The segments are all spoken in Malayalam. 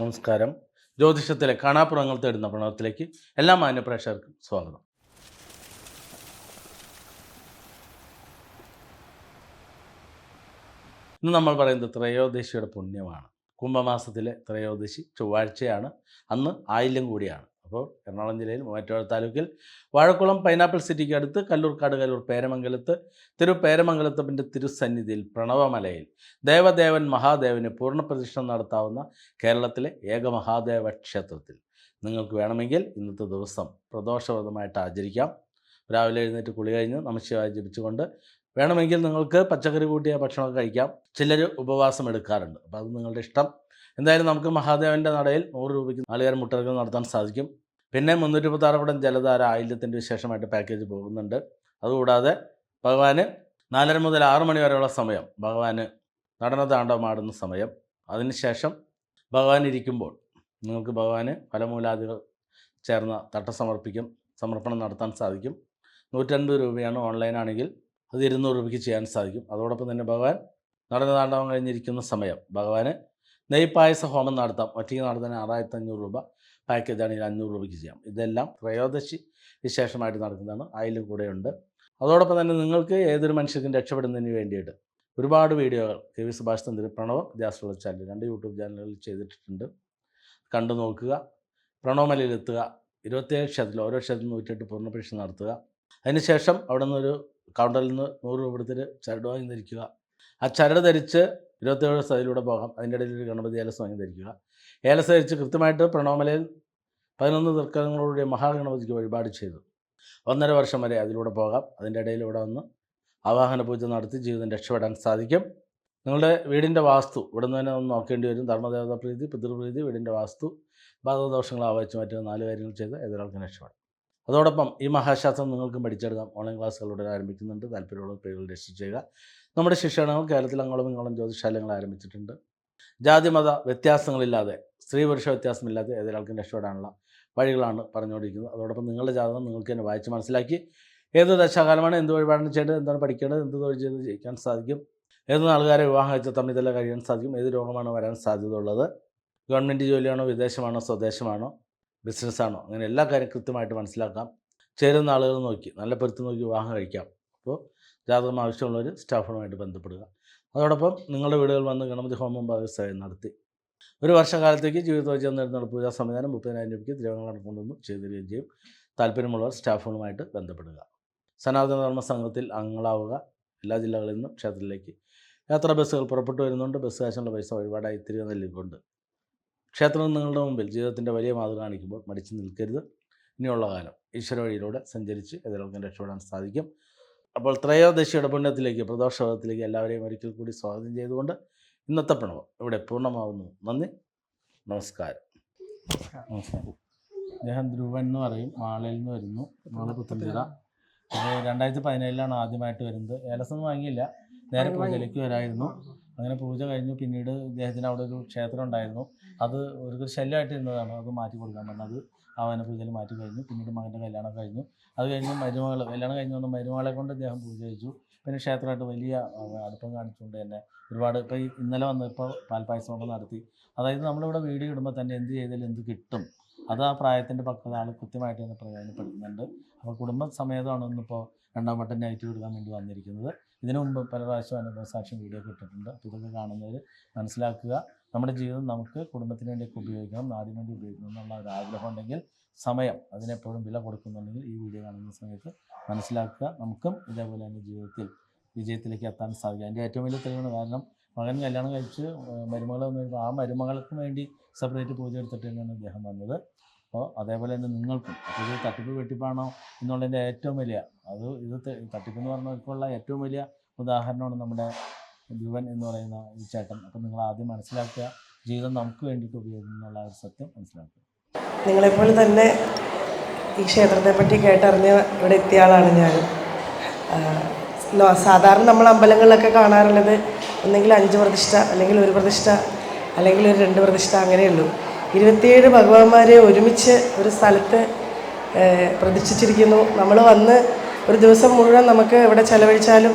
നമസ്കാരം. ജ്യോതിഷത്തിലെ കാണാപ്പുറങ്ങൾ തേടുന്ന പ്രണവത്തിലേക്ക് എല്ലാ മാന്യപ്രേക്ഷകർക്കും സ്വാഗതം. ഇന്ന് നമ്മൾ പറയുന്നത് ത്രയോദശിയുടെ പുണ്യമാണ്. കുംഭമാസത്തിലെ ത്രയോദശി ചൊവ്വാഴ്ചയാണ്. അന്ന് ആയില്യം കൂടിയാണ്. അപ്പോൾ എറണാകുളം ജില്ലയിൽ മൂവാറ്റുപുഴ താലൂക്കിൽ വാഴക്കുളം പൈനാപ്പിൾ സിറ്റിക്ക് അടുത്ത് കല്ലൂർക്കാട് കല്ലൂർ പേരമംഗലത്ത് തിരു പേരമംഗലത്തപ്പിന്റെ തിരുസന്നിധിയിൽ പ്രണവമലയിൽ ദേവദേവൻ മഹാദേവന് പൂർണപ്രതിഷ്ഠ നടത്താവുന്ന കേരളത്തിലെ ഏക മഹാദേവ ക്ഷേത്രത്തിൽ. നിങ്ങൾക്ക് വേണമെങ്കിൽ ഇന്നത്തെ ദിവസം പ്രദോഷവ്രതമായിട്ട് ആചരിക്കാം. രാവിലെ എഴുന്നേറ്റ് കുളി കഴിഞ്ഞ് നമശിവായി ജപിച്ചുകൊണ്ട് വേണമെങ്കിൽ നിങ്ങൾക്ക് പച്ചക്കറി കൂട്ടിയ ഭക്ഷണമൊക്കെ കഴിക്കാം. ചിലർ ഉപവാസം എടുക്കാറുണ്ട്. അപ്പോൾ അത് നിങ്ങളുടെ ഇഷ്ടം. എന്തായാലും നമുക്ക് മഹാദേവന്റെ നടയിൽ നൂറ് രൂപയ്ക്ക് നാലുകാരം മുട്ടകൾ നടത്താൻ സാധിക്കും. പിന്നെ മുന്നൂറ്റി മുപ്പത്താറ് പടം ജലധാര ആയില്യത്തിന്റെ വിശേഷമായിട്ട് പാക്കേജ് പോകുന്നുണ്ട്. അതുകൂടാതെ ഭഗവാന് നാലര മുതൽ ആറു മണി വരെയുള്ള സമയം ഭഗവാന് നടന താണ്ഡവമാടുന്ന സമയം. അതിനുശേഷം ഭഗവാൻ ഇരിക്കുമ്പോൾ നിങ്ങൾക്ക് ഭഗവാന് ഫലമൂലാദികൾ ചേർന്ന തട്ട സമർപ്പിക്കും സമർപ്പണം നടത്താൻ സാധിക്കും. നൂറ്റൻപത് രൂപയാണ് ഓൺലൈനാണെങ്കിൽ അത് ഇരുന്നൂറ് രൂപയ്ക്ക് ചെയ്യാൻ സാധിക്കും. അതോടൊപ്പം തന്നെ ഭഗവാൻ നടന താണ്ഡവം കഴിഞ്ഞിരിക്കുന്ന സമയം ഭഗവാന് നെയ്പായസ ഹോമം നടത്താം. ഒറ്റയ്ക്ക് നടത്താൻ ആറായിരത്തി അഞ്ഞൂറ് രൂപ പാക്കേജ് ആണെങ്കിൽ അഞ്ഞൂറ് രൂപയ്ക്ക് ചെയ്യാം. ഇതെല്ലാം ത്രയോദശി വിശേഷമായിട്ട് നടക്കുന്നതാണ്. അതിലും കൂടെയുണ്ട്. അതോടൊപ്പം തന്നെ നിങ്ങൾക്ക് ഏതൊരു മനുഷ്യർക്കും രക്ഷപ്പെടുന്നതിന് വേണ്ടിയിട്ട് ഒരുപാട് വീഡിയോകൾ കെ വി സുഭാഷ് തന്ത്രി പ്രണവ് ജാസ്ട്രോള ചാനൽ രണ്ട് യൂട്യൂബ് ചാനലുകളിൽ ചെയ്തിട്ടുണ്ട് കണ്ടു നോക്കുക. പ്രണവമലയിലെത്തുക എത്തുക. ഇരുപത്തേഴ് ക്ഷേത്രത്തിൽ ഓരോ ക്ഷേത്രത്തിൽ നൂറ്റിയെട്ട് പൂർണപരീക്ഷ നടത്തുക. അതിനുശേഷം അവിടെ നിന്നൊരു കൗണ്ടറിൽ നിന്ന് നൂറ് രൂപ എടുത്തിട്ട് ചരട് വാങ്ങി ധരിക്കുക ആ ചരട് ധരിച്ച് ഇരുപത്തേഴ് സ്ഥലത്തിലൂടെ പോകാം. അതിന്റെ ഇടയിൽ ഒരു ഗണപതി ഏലസ് വാങ്ങി ധരിക്കുക. ഏലസ് ധരിച്ച് കൃത്യമായിട്ട് പ്രണോമലയിൽ പതിനൊന്ന് തൃക്കരങ്ങളോടുകൂടിയ മഹാഗണപതിക്ക് വഴിപാട് ചെയ്തു. ഒന്നര വർഷം വരെ അതിലൂടെ പോകാം. അതിന്റെ ഇടയിൽ ഇവിടെ വന്ന് ആവാഹന പൂജ നടത്തി ജീവിതം രക്ഷപ്പെടാൻ സാധിക്കും. നിങ്ങളുടെ വീടിന്റെ വാസ്തു ഇവിടെ നിന്ന് തന്നെ ഒന്ന് നോക്കേണ്ടി വരും. ധർമ്മദേവത പ്രീതി പിതൃപ്രീതി വീടിന്റെ വാസ്തു ബാധകദോഷങ്ങൾ ആവഹിച്ച് മറ്റു നാല് കാര്യങ്ങൾ ചെയ്ത് ഏതൊരാൾക്കും രക്ഷപ്പെടാം. അതോടൊപ്പം ഈ മഹാശാസ്ത്രം നിങ്ങൾക്കും പഠിച്ചെടുക്കാം. ഓൺലൈൻ ക്ലാസ്സുകൾ ഉടനെ ആരംഭിക്കുന്നുണ്ട്. താല്പര്യമുള്ള പേരുകൾ രജിസ്റ്റർ ചെയ്യുക. നമ്മുടെ ശിക്ഷണങ്ങൾ കേരളത്തിൽ അങ്ങോളം ഇങ്ങോളം ജ്യോതിശാലയങ്ങൾ ആരംഭിച്ചിട്ടുണ്ട്. ജാതിമത വ്യത്യാസങ്ങളില്ലാതെ സ്ത്രീ പുരുഷ വ്യത്യാസമില്ലാതെ ഏതൊരാൾക്കും രക്ഷപ്പെടാനുള്ള വഴികളാണ് പറഞ്ഞുകൊണ്ടിരിക്കുന്നത്. അതോടൊപ്പം നിങ്ങളുടെ ജാതകം നിങ്ങൾക്ക് തന്നെ വായിച്ച് മനസ്സിലാക്കി ഏത് ദശാകാലമാണ് എന്ത് വഴിപാടാണ് ചെയ്യേണ്ടത് എന്താണ് പഠിക്കേണ്ടത് എന്ത് തൊഴിൽ ചെയ്ത് ജയിക്കാൻ സാധിക്കും ഏത് നാളുകാരെ വിവാഹം വെച്ച തമ്മിൽ തന്നെ കഴിയാൻ സാധിക്കും ഏത് രോഗമാണ് വരാൻ സാധ്യത ഉള്ളത് ഗവൺമെന്റ് ജോലിയാണോ വിദേശമാണോ സ്വദേശമാണോ ബിസിനസ്സാണോ അങ്ങനെ എല്ലാ കാര്യം കൃത്യമായിട്ട് മനസ്സിലാക്കാം. ചേരുന്ന ആളുകൾ നോക്കി നല്ല പൊരുത്തം നോക്കി വിവാഹം കഴിക്കാം. അപ്പോൾ ജാതകം ആവശ്യമുള്ളവർ സ്റ്റാഫുമായിട്ട് ബന്ധപ്പെടുക. അതോടൊപ്പം നിങ്ങളുടെ വീടുകൾ വന്ന് ഗണപതി ഹോമം ഭാഗസ്ഥയും നടത്തി. ഒരു വർഷകാലത്തേക്ക് ജീവിതോചയം നേടുന്ന പൂജാ സംവിധാനം മുപ്പതിനായിരം രൂപയ്ക്ക് ദ്രവങ്ങൾ കൊണ്ടുവന്ന് ചെയ്തു തരികയും ചെയ്യും. താല്പര്യമുള്ളവർ സ്റ്റാഫുകളുമായിട്ട് ബന്ധപ്പെടുക. സനാതന ധർമ്മ സംഘത്തിൽ അംഗങ്ങളാവുക. എല്ലാ ജില്ലകളിൽ നിന്നും ക്ഷേത്രത്തിലേക്ക് യാത്രാ ബസ്സുകൾ പുറപ്പെട്ടു വരുന്നുണ്ട്. ബസ് കാശുള്ള പൈസ ഒരുപാടായി തിരികെ നൽകിക്കൊണ്ട് ക്ഷേത്രം നിങ്ങളുടെ മുമ്പിൽ ജീവിതത്തിന്റെ വലിയ മാതൃക കാണിക്കുമ്പോൾ മടിച്ചു നിൽക്കരുത്. ഇനിയുള്ള കാലം ഈശ്വര വഴിയിലൂടെ സഞ്ചരിച്ച് എതിർക്കും രക്ഷപ്പെടാൻ സാധിക്കും. അപ്പോൾ ത്രയോദശിയുടെ പുണ്യത്തിലേക്ക് പ്രദോഷത്തിലേക്ക് എല്ലാവരെയും ഒരിക്കൽ കൂടി സ്വാഗതം ചെയ്തുകൊണ്ട് ഇന്നത്തെ പ്രണവം ഇവിടെ പൂർണമാവുന്നു. നന്ദി. നമസ്കാരം. നമസ്കാരം. അദ്ദേഹം ധ്രുവൻ എന്ന് പറയും മാളയിൽ നിന്ന് വരുന്നു മാള പുത്തൻചിറ രണ്ടായിരത്തി പതിനേഴിലാണ് ആദ്യമായിട്ട് വരുന്നത്. ഏലസൊന്നും വാങ്ങിയില്ല. നേരെ പൂജയിലേക്ക് വരായിരുന്നു. അങ്ങനെ പൂജ കഴിഞ്ഞു. പിന്നീട് ഇദ്ദേഹത്തിന് അവിടെ ഒരു ക്ഷേത്രം ഉണ്ടായിരുന്നു. അത് ഒരു ശല്യമായിട്ട് ഇരുന്നതാണ്. അത് മാറ്റി കൊടുക്കാൻ പറഞ്ഞത്. ആവാന പൂജയിൽ മാറ്റി കഴിഞ്ഞു. പിന്നീട് മകന്റെ കല്യാണം കഴിഞ്ഞു. അത് കഴിഞ്ഞ് മരുമകൾ കല്യാണം കഴിഞ്ഞ് വന്ന മരുമകളെ കൊണ്ട് അദ്ദേഹം പൂജ കഴിച്ചു. പിന്നെ ക്ഷേത്രമായിട്ട് വലിയ അടുപ്പം കാണിച്ചുകൊണ്ട് തന്നെ ഒരുപാട് ഇപ്പോൾ ഇന്നലെ വന്നപ്പോൾ പാൽപ്പായസം ഒക്കെ നടത്തി. അതായത് നമ്മളിവിടെ വീഡിയോ ഇടുമ്പോൾ തന്നെ എന്ത് ചെയ്താലും എന്ത് കിട്ടും. അത് ആ പ്രായത്തിന്റെ പക്വത ആൾ കൃത്യമായിട്ട് തന്നെ പ്രയോജനപ്പെടുത്തുന്നുണ്ട്. അപ്പോൾ കുടുംബ സമേതമാണ് ഇന്നിപ്പോൾ രണ്ടാം വട്ടം നൈറ്റ് കൊടുക്കാൻ വേണ്ടി വന്നിരിക്കുന്നത്. ഇതിനു മുമ്പ് പല പ്രാവശ്യം അനുഭവ സാക്ഷ്യം വീഡിയോ ഒക്കെ അപ്പോൾ ഇതൊക്കെ കാണുന്നവർ മനസ്സിലാക്കുക. നമ്മുടെ ജീവിതം നമുക്ക് കുടുംബത്തിന് വേണ്ടിയൊക്കെ ഉപയോഗിക്കണം നാടിന് വേണ്ടി ഉപയോഗിക്കണം എന്നുള്ള ഒരു ആഗ്രഹം ഉണ്ടെങ്കിൽ സമയം അതിനെപ്പോഴും വില കൊടുക്കുന്നുണ്ടെങ്കിൽ ഈ വീഡിയോ കാണുന്ന സമയത്ത് മനസ്സിലാക്കുക. നമുക്കും ഇതേപോലെ തന്നെ ജീവിതത്തിൽ വിജയത്തിലേക്ക് എത്താൻ സാധിക്കും. അതിന്റെ ഏറ്റവും വലിയ തെളിവാണ് കാരണം മകൻ കല്യാണം കഴിച്ച് മരുമകൾ വന്നു കഴിയുമ്പോൾ ആ മരുമകൾക്കും വേണ്ടി സെപ്പറേറ്റ് പൂജ എടുത്തിട്ട് തന്നെയാണ് അദ്ദേഹം വന്നത്. അപ്പോൾ അതേപോലെ തന്നെ നിങ്ങൾക്കും. അപ്പോൾ ഇത് തട്ടിപ്പ് വെട്ടിപ്പാണോ എന്നുള്ളതിന്റെ ഏറ്റവും വലിയ അത് ഇത് തട്ടിപ്പ് എന്ന് പറഞ്ഞവർക്കുള്ള ഏറ്റവും വലിയ ഉദാഹരണമാണ് നമ്മുടെ ധ്രുവൻ എന്ന് പറയുന്ന ഈ ചേട്ടൻ. അപ്പം നിങ്ങൾ ആദ്യം മനസ്സിലാക്കുക ജീവിതം നമുക്ക് വേണ്ടിയിട്ട് എന്നുള്ള ഒരു സത്യം മനസ്സിലാക്കുക. നിങ്ങളെപ്പോലെ തന്നെ ഈ ക്ഷേത്രത്തെ പറ്റി കേട്ടറിഞ്ഞ് ഇവിടെ എത്തിയ ആളാണ് ഞാൻ. സാധാരണ നമ്മൾ അമ്പലങ്ങളിലൊക്കെ കാണാറുള്ളത് ഒന്നെങ്കിൽ അഞ്ച് പ്രതിഷ്ഠ അല്ലെങ്കിൽ ഒരു പ്രതിഷ്ഠ അല്ലെങ്കിൽ ഒരു രണ്ട് പ്രതിഷ്ഠ അങ്ങനെയുള്ളൂ ഇരുപത്തിയേഴ് ഭഗവാന്മാരെ ഒരുമിച്ച് ഒരു സ്ഥലത്ത് പ്രതിഷ്ഠിച്ചിരിക്കുന്നു. നമ്മൾ വന്ന് ഒരു ദിവസം മുഴുവൻ നമുക്ക് ഇവിടെ ചെലവഴിച്ചാലും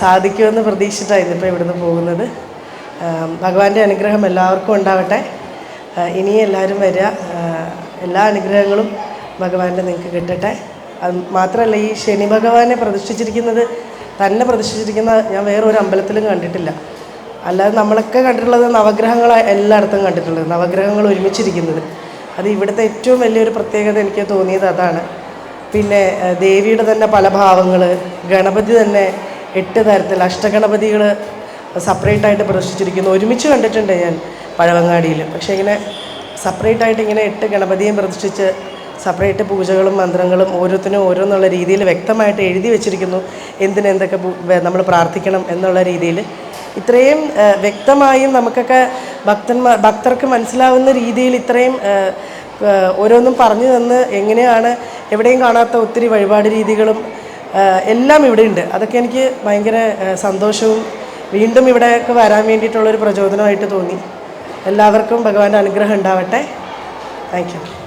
സാധിക്കുമെന്ന് പ്രതീക്ഷിച്ചിട്ടാണ് ഇന്നിപ്പോൾ ഇവിടുന്ന് പോകുന്നത്. ഭഗവാന്റെ അനുഗ്രഹം എല്ലാവർക്കും ഉണ്ടാവട്ടെ. ഇനി എല്ലാവരും വരിക. എല്ലാ അനുഗ്രഹങ്ങളും ഭഗവാന്റെ നിങ്ങൾക്ക് കിട്ടട്ടെ. അത് മാത്രമല്ല ഈ ശനി ഭഗവാനെ പ്രതിഷ്ഠിച്ചിരിക്കുന്നത് തന്നെ പ്രതിഷ്ഠിച്ചിരിക്കുന്ന ഞാൻ വേറൊരു അമ്പലത്തിലും കണ്ടിട്ടില്ല. അല്ലാതെ നമ്മളൊക്കെ കണ്ടിട്ടുള്ളത് നവഗ്രഹങ്ങൾ എല്ലായിടത്തും കണ്ടിട്ടുള്ളത് നവഗ്രഹങ്ങൾ ഒരുമിച്ചിരിക്കുന്നത്. അത് ഇവിടുത്തെ ഏറ്റവും വലിയൊരു പ്രത്യേകത എനിക്ക് തോന്നിയത് അതാണ്. പിന്നെ ദേവിയുടെ തന്നെ പല ഭാവങ്ങൾ ഗണപതി തന്നെ എട്ട് തരത്തിൽ അഷ്ടഗണപതികൾ സെപ്പറേറ്റ് ആയിട്ട് പ്രതിഷ്ഠിച്ചിരിക്കുന്നു ഒരുമിച്ച് കണ്ടിട്ടുണ്ട് ഞാൻ പഴവങ്ങാടിയിൽ. പക്ഷേ ഇങ്ങനെ സെപ്പറേറ്റ് ആയിട്ട് ഇങ്ങനെ എട്ട് ഗണപതിയും പ്രദർശിച്ച് സെപ്പറേറ്റ് പൂജകളും മന്ത്രങ്ങളും ഓരോത്തിനും ഓരോന്നുള്ള രീതിയിൽ വ്യക്തമായിട്ട് എഴുതി വെച്ചിരിക്കുന്നു. എന്തിനെന്തൊക്കെ നമ്മൾ പ്രാർത്ഥിക്കണം എന്നുള്ള രീതിയിൽ. ഇത്രയും വ്യക്തമായും നമുക്കൊക്കെ ഭക്തന്മാർ ഭക്തർക്ക് മനസ്സിലാവുന്ന രീതിയിൽ ഇത്രയും ഓരോന്നും പറഞ്ഞു തന്ന് എങ്ങനെയാണ് എവിടെയും കാണാത്ത ഒത്തിരി വഴിപാട് രീതികളും എല്ലാം ഇവിടെ ഉണ്ട്. അതൊക്കെ എനിക്ക് ഭയങ്കര സന്തോഷവും വീണ്ടും ഇവിടെയൊക്കെ വരാൻ വേണ്ടിയിട്ടുള്ളൊരു പ്രചോദനമായിട്ട് തോന്നി. എല്ലാവർക്കും ഭഗവാന്റെ അനുഗ്രഹം ഉണ്ടാവട്ടെ. Thank you